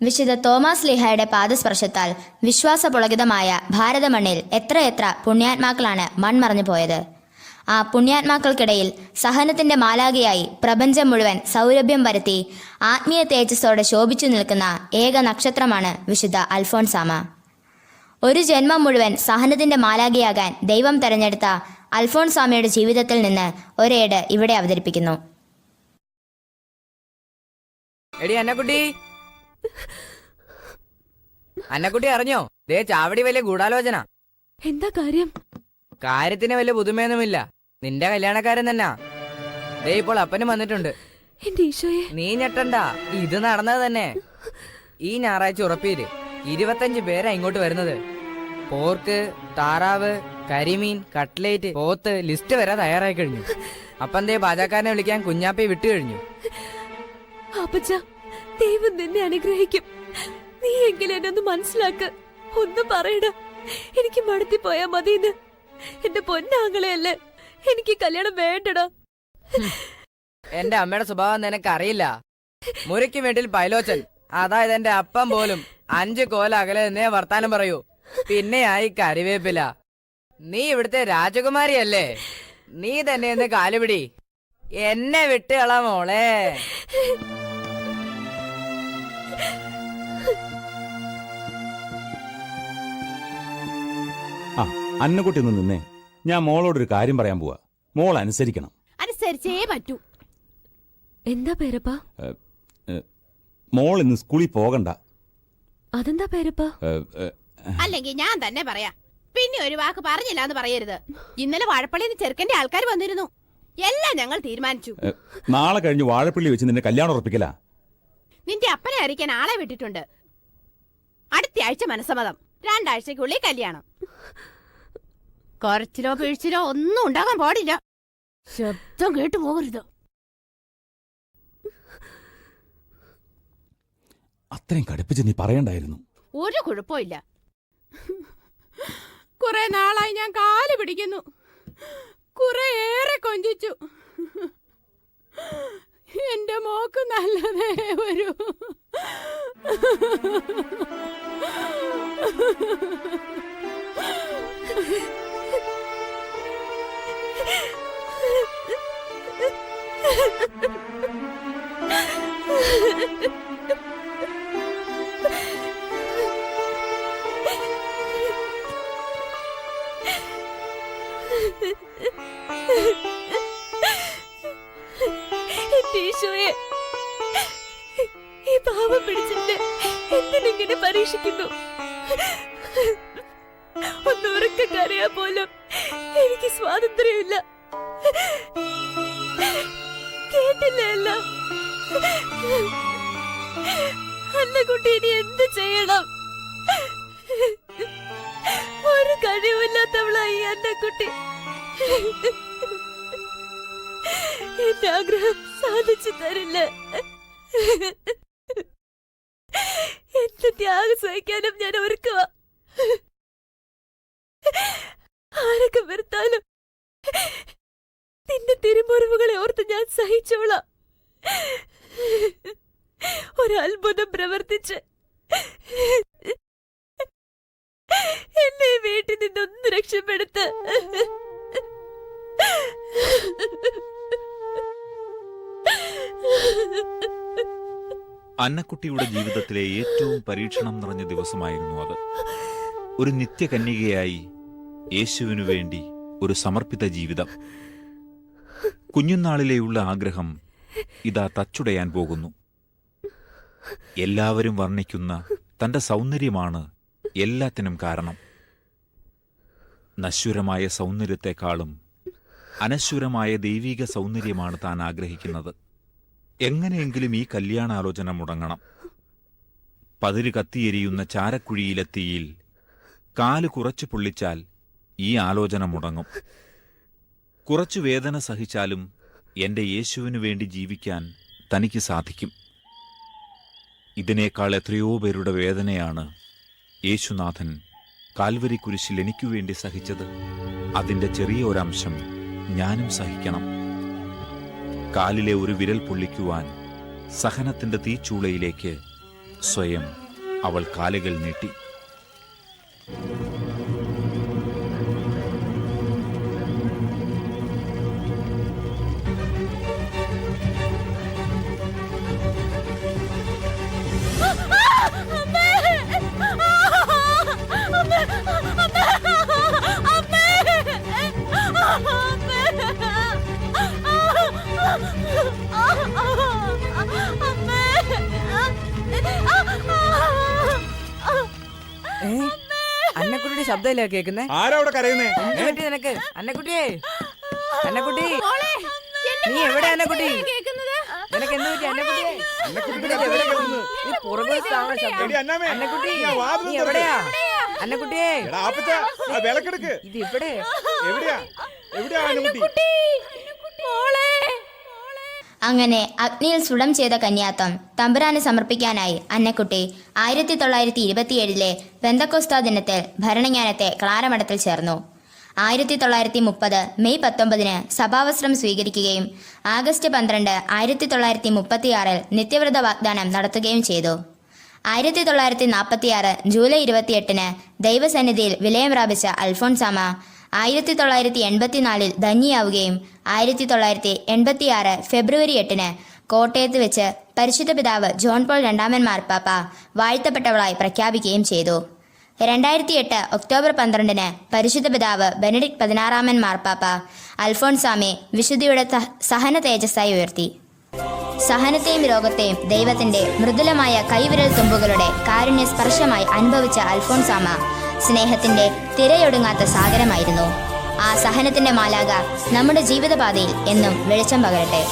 വിശുദ്ധ തോമസ് ലിഹയുടെ പാദസ്പർശത്താൽ വിശ്വാസപുളകിതമായ ഭാരതമണ്ണിൽ എത്രയെത്ര പുണ്യാത്മാക്കളാണ് മൺമറഞ്ഞു പോയത്. ആ പുണ്യാത്മാക്കൾക്കിടയിൽ സഹനത്തിന്റെ മാലാകയായി പ്രപഞ്ചം മുഴുവൻ സൗരഭ്യം വരുത്തി ആത്മീയ തേജസ്സോടെ ശോഭിച്ചു നിൽക്കുന്ന ഏക നക്ഷത്രമാണ് വിശുദ്ധ അൽഫോൺസാമ. ഒരു ജന്മം മുഴുവൻ സഹനത്തിന്റെ മാലാകയാകാൻ ദൈവം തെരഞ്ഞെടുത്ത അൽഫോൺസാമയുടെ ജീവിതത്തിൽ നിന്ന് ഒരേട് ഇവിടെ അവതരിപ്പിക്കുന്നു. എടി അന്നക്കുട്ടി അന്നക്കുട്ടി അറിഞ്ഞോ? ദേ ചാവടി വലിയ ഗൂഢാലോചന. എന്താ കാര്യം? കാര്യത്തിന് വലിയ പുതുമയൊന്നുമില്ല. നിന്റെ കല്യാണക്കാരൻ തന്നെ. ദേ ഇപ്പോൾ അപ്പനും വന്നിട്ടുണ്ട്. എന്റെ ഈശോയെ. നീ ഞെട്ടണ്ട. ഇത് നടന്നത് തന്നെ. ഈ ഞായറാഴ്ച ഉറപ്പീര് ഇരുപത്തഞ്ച് പേരാ ഇങ്ങോട്ട് വരുന്നത്. പോർക്ക് താറാവ് കരിമീൻ കട്ട്ലേറ്റ് പോത്ത് ലിസ്റ്റ് വരെ തയ്യാറായി കഴിഞ്ഞു. അപ്പന്തേ പാചകക്കാരനെ വിളിക്കാൻ കുഞ്ഞാപ്പയെ വിട്ടു കഴിഞ്ഞു അപ്പച്ച ദൈവം നിന്നെ അനുഗ്രഹിക്കും. നീ എങ്കിലും എന്നെ ഒന്ന് മനസ്സിലാക്ക്. ഒന്ന് പറയട. എനിക്ക് മടുത്തി പോയാ മതിന്ന് എന്റെ പൊന്നാങ്ങളെയല്ലേ. എനിക്ക് കല്യാണം വേണ്ടടാ. എന്റെ അമ്മയുടെ സ്വഭാവം നിനക്ക് അറിയില്ല മുരയ്ക്ക് വീട്ടിൽ പൈലോച്ചൻ. അതായത് എന്റെ അപ്പം പോലും അഞ്ചു കോല അകലെ നിന്നേ വർത്താനം പറയൂ. പിന്നെയായി കറിവേപ്പില. നീ ഇവിടുത്തെ രാജകുമാരിയല്ലേ? നീ തന്നെ ഇന്ന് കാലുപിടി. എന്നെ വിട്ടുകള മോളെ. ആ അന്നക്കുട്ടി ഒന്ന് നിന്നേ. ഞാൻ ഒരു കാര്യം പറയാൻ പോവാ. മോൾ അനുസരിക്കണം. അനുസരിച്ചേ പറ്റൂ. എന്താ പേരപ്പാ? മോൾ ഇന്ന് സ്കൂളിൽ പോകണ്ട. അതെന്താ പേരപ്പാ? അല്ലെങ്കിൽ ഞാൻ തന്നെ പറയാ. പിന്നെ ഒരു വാക്ക് പറഞ്ഞില്ല എന്ന് പറയരുത്. ഇന്നലെ വാഴപ്പള്ളിയിൽ നിന്ന് ചെറുക്കന്റെ ആൾക്കാർ വന്നിരുന്നു. എല്ലാം ഞങ്ങൾ തീരുമാനിച്ചു. നാളെ കഴിഞ്ഞ് വാഴപ്പള്ളി വെച്ച് നിന്നെ കല്യാണം ഉറപ്പിക്കല. നിന്റെ അപ്പനെ അറിയിക്കാൻ ആളെ വിട്ടിട്ടുണ്ട്. അടുത്ത ആഴ്ച മനസ്സമ്മതം രണ്ടാഴ്ചക്കുള്ളിൽ കല്യാണം. കുറച്ചിലോ പിഴിച്ചിലോ ഒന്നും ഉണ്ടാകാൻ പാടില്ല. ശബ്ദം കേട്ടു പോകരുത്. അത്രയും കടുപ്പിച്ച് നീ പറയണ്ടായിരുന്നു. ഒരു കുഴപ്പമില്ല കുറെ നാളായി ഞാൻ കാൽ പിടിക്കുന്നു. കുറെ ഏറെ കൊഞ്ചിച്ചു. എന്റെ മോക്ക് നല്ലതേ വരൂ. ഈശോയെ ഈ പാവം പിടിച്ചിട്ട് എന്തിനിങ്ങനെ പരീക്ഷിക്കുന്നു? ഒന്ന് ഉറക്ക കരയാൻ പോലും എനിക്ക് സ്വാതന്ത്ര്യമില്ല. കേട്ടില്ല എല്ലാം ഇനി എന്ത് ചെയ്യണം? ഒരു കഴിവില്ലാത്തവളായി അന്നക്കുട്ടി എന്റെ ആഗ്രഹം സാധിച്ചു തരില്ല? എന്ത് ത്യാഗം സഹിക്കാനും ഞാൻ ഒരുക്കുക ആരൊക്കെ വരുത്താലും നിന്റെ തിരുമുറിവുകളെ ഓർത്ത് ഞാൻ സഹിച്ചോളാം. ഒരത്ഭുതം പ്രവർത്തിച്ച് എന്നെ വീട്ടിൽ നിന്നൊന്ന് രക്ഷപ്പെടുത്ത്. അന്നക്കുട്ടിയുടെ ജീവിതത്തിലെ ഏറ്റവും പരീക്ഷണം നിറഞ്ഞ ദിവസമായിരുന്നു അത്. ഒരു നിത്യകന്യകയായി യേശുവിനു വേണ്ടി ഒരു സമർപ്പിത ജീവിതം. കുഞ്ഞുനാളിലെയുള്ള ആഗ്രഹം ഇതാ തച്ചുടയാൻ പോകുന്നു. എല്ലാവരും വർണിക്കുന്ന തന്റെ സൗന്ദര്യമാണ് എല്ലാത്തിനും കാരണം. നശ്വരമായ സൗന്ദര്യത്തെക്കാളും അനശ്വരമായ ദൈവിക സൗന്ദര്യമാണ് താൻ ആഗ്രഹിക്കുന്നത്. എങ്ങനെയെങ്കിലും ഈ കല്യാണാലോചന മുടങ്ങണം. പതിര് കത്തിയെരിയുന്ന ചാരക്കുഴിയിലെ തീയിൽ കാൽ കുറച്ചു പൊള്ളിച്ചാൽ ഈ ആലോചന മുടങ്ങും. കുറച്ചു വേദന സഹിച്ചാലും എന്റെ യേശുവിനു വേണ്ടി ജീവിക്കാൻ തനിക്ക് സാധിക്കും. ഇതിനേക്കാൾ എത്രയോ പേരുടെ വേദനയാണ് യേശുനാഥൻ കാൽവരി കുരിശിൽ എനിക്കു വേണ്ടി സഹിച്ചത്. അതിന്റെ ചെറിയ ഒരംശം ഞാനും സഹിക്കണം. കാലിലെ ഒരു വിരൽ പൊള്ളിക്കുവാൻ സഹനത്തിന്റെ തീച്ചൂളയിലേക്ക് സ്വയം അവൾ കാലുകൾ നീട്ടി. അന്നക്കുട്ടിയുടെ ശബ്ദമല്ലേ കേക്കുന്നേ ആരാ അവിടെ കരയുന്നേ? പറ്റി നിനക്ക്? അന്നക്കുട്ടിയെ അന്നക്കുട്ടി? നീ എവിടെ അന്നക്കുട്ടി? നിനക്ക് എന്ത് പറ്റി? അന്നക്കുട്ടിയെ? നീ പുറകു അന്നക്കുട്ടി നീ എവിടെയാ? അന്നക്കുട്ടിയെ. ഇത് ഇവിടെ എവിടെയാ? എവിടെയാ അനുകുട്ടി അങ്ങനെ അഗ്നിയിൽ സുടം ചെയ്ത കന്യാത്വം തമ്പുരാന് സമർപ്പിക്കാനായി അന്നക്കുട്ടി ആയിരത്തി തൊള്ളായിരത്തി ഇരുപത്തിയേഴിലെ ബന്ധക്കോസ്ത ദിനത്തിൽ ഭരണജ്ഞാനത്തെ ക്ലാരമഠത്തിൽ ചേർന്നു. ആയിരത്തി തൊള്ളായിരത്തി മുപ്പത് മെയ് പത്തൊമ്പതിന് സഭാവസ്ത്രം സ്വീകരിക്കുകയും ആഗസ്റ്റ് പന്ത്രണ്ട് ആയിരത്തി തൊള്ളായിരത്തി മുപ്പത്തിയാറിൽ നിത്യവ്രത വാഗ്ദാനം നടത്തുകയും ചെയ്തു. ആയിരത്തി തൊള്ളായിരത്തി നാൽപ്പത്തിയാറ് ജൂലൈ ഇരുപത്തിയെട്ടിന് ദൈവസന്നിധിയിൽ വിലയം പ്രാപിച്ച അൽഫോൺസാമ ആയിരത്തി തൊള്ളായിരത്തി എൺപത്തിനാലിൽ ധന്യയാവുകയും ആയിരത്തി തൊള്ളായിരത്തി എൺപത്തിയാറ് ഫെബ്രുവരി എട്ടിന് കോട്ടയത്ത് വെച്ച് പരിശുദ്ധ പിതാവ് ജോൺ പോൾ രണ്ടാമൻ മാർപ്പാപ്പ വാഴ്ത്തപ്പെട്ടവളായി പ്രഖ്യാപിക്കുകയും ചെയ്തു. രണ്ടായിരത്തി എട്ട് ഒക്ടോബർ പന്ത്രണ്ടിന് പരിശുദ്ധ പിതാവ് ബെനഡിക് പതിനാറാമൻ മാർപ്പാപ്പ അൽഫോൺസാമെ വിശുദ്ധിയുടെ സഹന തേജസ്സായി ഉയർത്തി. സഹനത്തെയും രോഗത്തെയും ദൈവത്തിന്റെ മൃദുലമായ കൈവിരൽ തുമ്പുകളുടെ കാരുണ്യ സ്പർശമായി അനുഭവിച്ച അൽഫോൺസാമ സ്നേഹത്തിന്റെ തിരയൊടുങ്ങാത്ത സാഗരമായിരുന്നു. ആ സഹനത്തിന്റെ മാലാക നമ്മുടെ ജീവിതപാതയിൽ എന്നും വെളിച്ചം പകരട്ടെ.